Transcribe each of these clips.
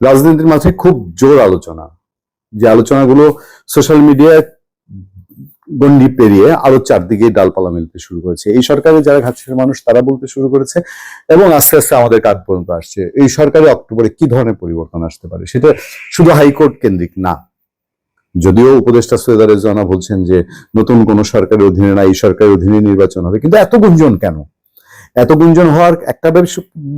রাজনীতির মাঝে খুব জোর আলোচনা। যে আলোচনাগুলো সোশ্যাল মিডিয়ায় গন্ডি পেরিয়ে আরও চারদিকে ডালপালা মিলতে শুরু করেছে। এই সরকারে যারা ঘাটছের মানুষ, তারা বলতে শুরু করেছে এবং আস্তে আস্তে আমাদের কাজ পর্যন্ত আসছে। এই সরকারে অক্টোবরে কি ধরনের পরিবর্তন আসতে পারে সেটা শুধু হাইকোর্ট কেন্দ্রিক না। যদিও উপদেষ্টা সৈয়দ রেজওয়ানা বলছেন যে নতুন কোন সরকারের অধীনে না, এই সরকারের অধীনে নির্বাচন হবে, কিন্তু এত গুঞ্জন কেন? এত গুঞ্জন হওয়ার একটা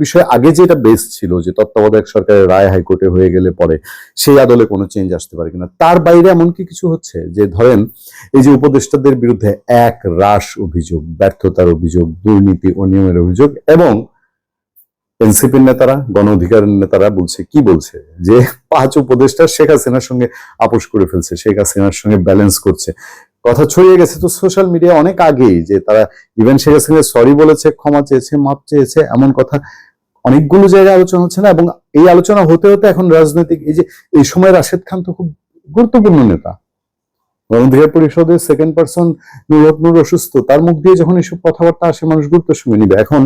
বিষয় আগে যেটা বেস ছিল, যে তত্ত্বাবধায়ক সরকারের রায় হাইকোর্টে হয়ে গেলে পরে সেই আদলে কোনো চেঞ্জ আসতে পারে কিনা, তার বাইরে এমন কি কিছু হচ্ছে? যে ধরেন, এই যে উপদেষ্টাদের বিরুদ্ধে এক রাশ অভিযোগ, ব্যর্থতার অভিযোগ, দুর্নীতি অনিয়মের অভিযোগ এবং এনসিপির নেতারা, গণ অধিকারের নেতারা বলছে, কি বলছে? যে পাঁচ উপদেষ্টা শেখ হাসিনার সঙ্গে আপোষ করে ফেলছে, শেখ হাসিনার সঙ্গে ব্যালেন্স করছে। কথা ছড়িয়ে গেছে। তো সোশ্যাল মিডিয়া অনেক আগেই যে তারা ইভেন শেখ হাসিনা সরি বলেছে, ক্ষমা চেয়েছে মাপ চেয়েছে, এমন কথা অনেকগুলো জায়গায় আলোচনা হচ্ছে না এবং এই আলোচনা হতে হতে এখন রাজনৈতিক এই যে, এই সময় রাশেদ খান তো খুব গুরুত্বপূর্ণ নেতা। পরিষদের সেকেন্ড পার্সন নুরত নূর অসুস্থ, তার মুখ দিয়ে যখন এসব কথাবার্তা আসে, মানুষ গুরুত্ব সঙ্গে নিবে। এখন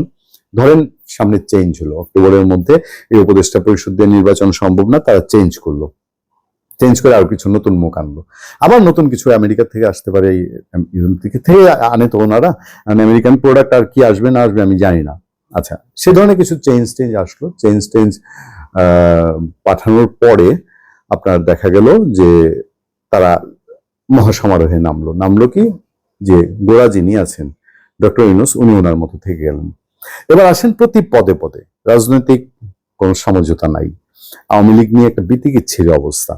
ধরেন সামনে চেঞ্জ হলো। অক্টোবরের মধ্যে এই উপদেষ্টা পরিষদ দিয়ে নির্বাচন সম্ভব না, তারা চেঞ্জ করল। চেঞ্জ করে আরও কিছু নতুন মুখ আনলো। আবার নতুন কিছু আমেরিকা থেকে আসতে পারে ইউরোপ থেকে থেকে আনে তো ওনারা আমেরিকান প্রোডাক্ট আর কি আসবে, না আসবে আমি জানি না। আচ্ছা সে ধরনের কিছু চেঞ্জ টেঞ্জ আসলো। চেঞ্জ টেঞ্জ পাঠানোর পরে আপনার দেখা গেল যে তারা মহাসমারোহে নামলো। নামলো কি? যে গোড়া যিনি আছেন, ডক্টর ইউনুস, উনি ওনার মতো থেকে গেলেন। এবার আসেন প্রতি পদে পদে। রাজনৈতিক কোনো সমঝোতা নাই। আওয়ামী লীগ নিয়ে একটা বিতিকিচ্ছির অবস্থা।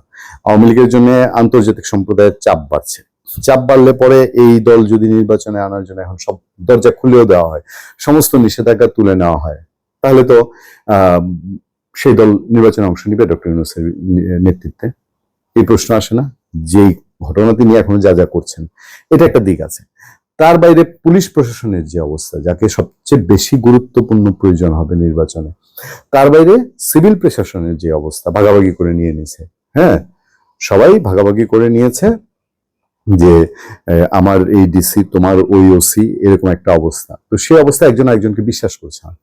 আওয়ামী লীগের জন্য আন্তর্জাতিক সম্প্রদায়ের চাপ বাড়ছে। চাপ বাড়লে পরে এই দল যদি নির্বাচনে আনার জন্য এখন সব দরজা খুলেও দেওয়া হয়, সমস্ত নিষেধাজ্ঞা তুলে নেওয়া হয়, তাহলে তো সেই দল নির্বাচনে অংশ নিবে ডক্টর ইউনুসের নেতৃত্বে। এই প্রশ্ন আসে না, যেই ঘটনা তিনি এখন যা যা করছেন, এটা একটা দিক আছে। তার বাইরে পুলিশ প্রশাসনের যে অবস্থা, যাকে সবচেয়ে বেশি গুরুত্বপূর্ণ প্রয়োজন হবে নির্বাচনে, তার বাইরে সিভিল প্রশাসনের যে অবস্থা, ভাগাভাগি করে নিয়ে নিয়েছে। হ্যাঁ সবাই ভাগাভাগি করে নিয়েছে যে আমার এই ডিসি তোমার ওই ওসি এরকম একটা অবস্থা। তো সেই অবস্থা একজন একজনকে বিশ্বাস করছে না।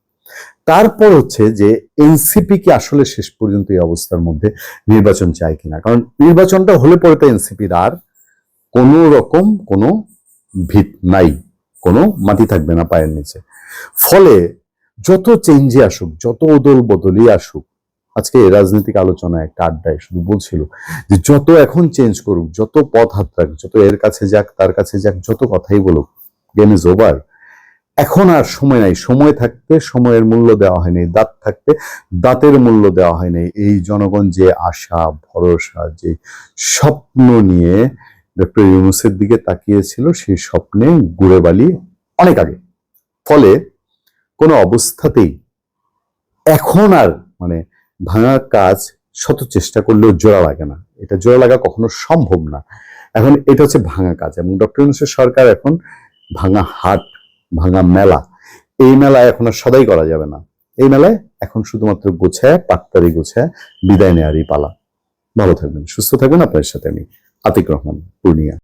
তারপর হচ্ছে যে এনসিপি কি আসলে শেষ পর্যন্ত এই অবস্থার মধ্যে নির্বাচন চায় কিনা? কারণ নির্বাচনটা হলে পরে তো এনসিপির আর কোনো রকম কোনো ভিত নাই, কোনো মাটি থাকবে না পায়ের নিচে। ফলে যত চেঞ্জে আসুক, যত ওদল বদলই আসুক, আজকে রাজনৈতিক আলোচনা একটা আড্ডায় শুধু বলছিল যে যত এখন চেঞ্জ করুক, যত পথ হাত রাখ যত এর কাছে যাক, তার কাছে যাক, যত কথাই বলুক গেম ইজ ওভার এখন আর সময় নাই। সময় থাকতে সময়ের মূল্য দেওয়া হয়নি, দাঁত থাকতে দাঁতের মূল্য দেওয়া হয়নি। এই জনগণ যে আশা, ভরসা, যে স্বপ্ন নিয়ে ডক্টর ইউনুসের দিকে তাকিয়েছিল সেই স্বপ্নে গুড়ে বালি অনেক আগে। ফলে কোনো অবস্থাতেই এখন আর মানে ভাঙা কাজ শত চেষ্টা করলেও জোড়া লাগে না। এটা জোড়া লাগা কখনো সম্ভব না। এখন এটা হচ্ছে ভাঙা কাজ এবং ডক্টর ইউনুসের সরকার এখন ভাঙা হাট, ভাঙা মেলা, এই মেলায় এখন আর সদাই করা যাবে না। এই মেলায় এখন শুধুমাত্র গোছায় পাত্তারি গোছায় বিদায় নেয়ারই পালা। ভালো থাকবেন, সুস্থ থাকবেন। আপনার সাথে আমি আতিক রহমান পূর্ণিয়া।